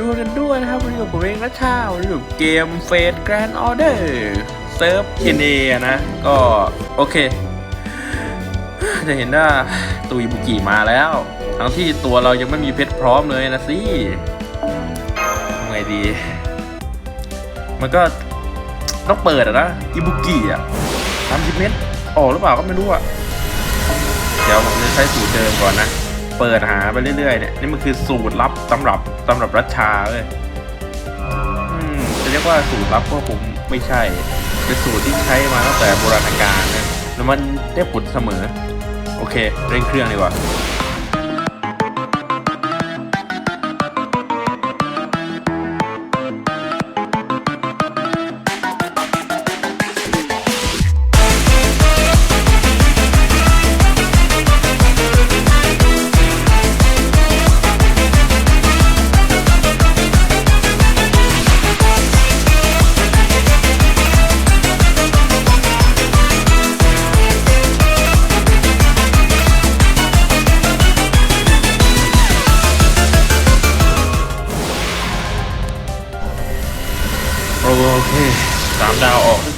รู้กันด้วยนะครับวันนี้กับผมเองนะชาวันนี้อยู่เกมเฟสแกรนด์ออเดอร์เซิร์ฟเอเนนะ ก็โอเค จะเห็นว่าตุยบุกิมาแล้ว ทั้งที่ตัวเรายังไม่มีเพชรพร้อมเลยนะสิทำไงดี มันก็ต้องเปิดอะนะอิบุกิอะสามสิบเมตรออกหรือเปล่าก็ไม่รู้อะเดี๋ยวผมจะใช้สูตรเดิมก่อนนะ เปิดหาไปเรื่อยๆเนี่ยนี่มันคือสูตรลับสำหรับสำหรับรัชชาเลยอืมจะเรียกว่าสูตรลับก็คงไม่ใช่ เป็นสูตรที่ใช้มาตั้งแต่โบราณกาลนะแล้วมันได้ผลเสมอ โอเค เร่งเครื่องดีกว่า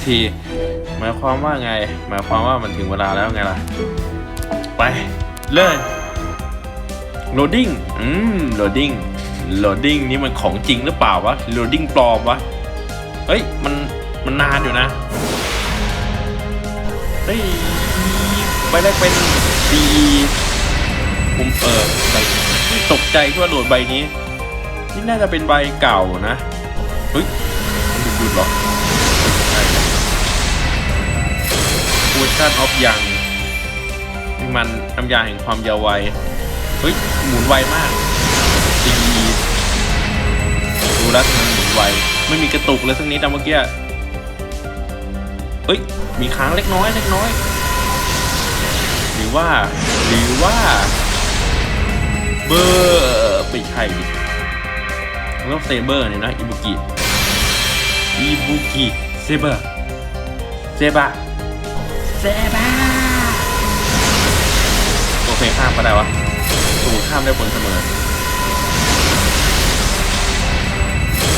ที หมายความว่าไง หมายความว่ามันถึงเวลาแล้วไงล่ะ ไป เลย loading อืม loading loading นี่มันของจริงหรือเปล่าวะ loading ปลอมวะ เฮ้ย มัน มันนานอยู่นะ เฮ้ยใบแรกเป็น D ผมเออใบตกใจที่ว่าโหลดใบนี้ นี่น่าจะเป็นใบเก่านะ เฮ้ยมันหยุดหรอ คูชั่นออฟยังนี่มันน้ำยาแห่งความยาววัยเฮ้ย หมุนไวมากดีดูแล้วมันหมุนไว ไม่มีกระตุกเลยสักนิดนะเมื่อกี้เฮ้ย มีค้างเล็กน้อยเล็กน้อย หรือว่า หรือว่า เบอร์ไม่ใช่ดิมันต้องเซเบอร์เนี่ยนะ อิบุกิ อิบุกิ เซเบอร์ เซบะ เซบะโอเคข้ามก็ได้วะสูข้ามได้ผลเสมอ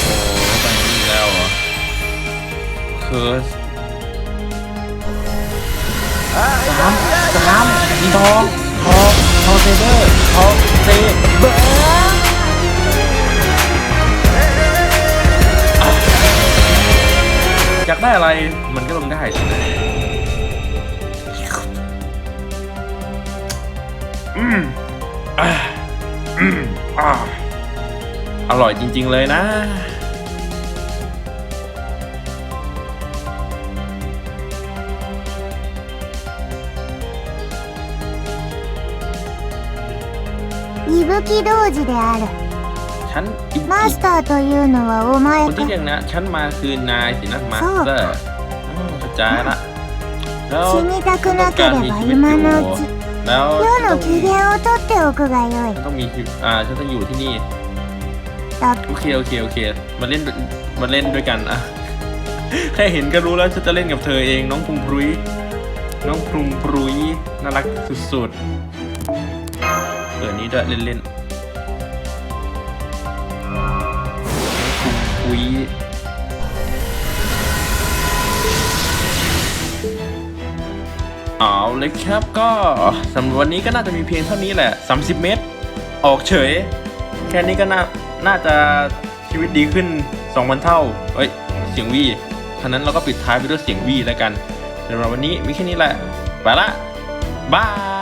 โอ้ไปนี่แล้วเหรอเคิร์สสามสามทองทองทองเซเบอร์ทองเซเบอร์อยากได้อะไรมันก็ต้องได้สิ อืมอ่าอืมอ่าอร่อยจริง ๆ เลยนะ 伊吹童子である ฉันอิบุ マ กิ スターというのはお ค 前 นที่ か เรียกนะ ฉันมาคือนายสินะมาส そう เตอร์ か อืมเข้าใจละแล้ว 死にたくなければ今のうち แล้ว 世 ฉัน の ต้อง 機嫌を取っておくがよい ฉันต้องมีชีวิตอ่าฉันต้องอยู่ที่นี่ だ โอเค โอเค โอเค มาเล่น มาเล่นด้วยกันอะ แค่เห็นก็รู้แล้วฉันจะเล่นกับเธอเอง น้องพุงปรุย น้องพุงปรุย น่ารักสุดๆเออนี้ด้วยเล่นๆน้องพุงปรุย เอาเลยครับก็สำหรับวันนี้ก็น่าจะมีเพียงเท่านี้แหละ 30 เมตร ออกเฉย แค่นี้ก็น่าน่าจะชีวิตดีขึ้น2วันเท่าเอ้ย เสียงวี่ฉะนั้นเราก็ปิดท้ายไปด้วยเสียงวีแล้วกันสำหรับวันนี้มีแค่นี้แหละ ไปละบาย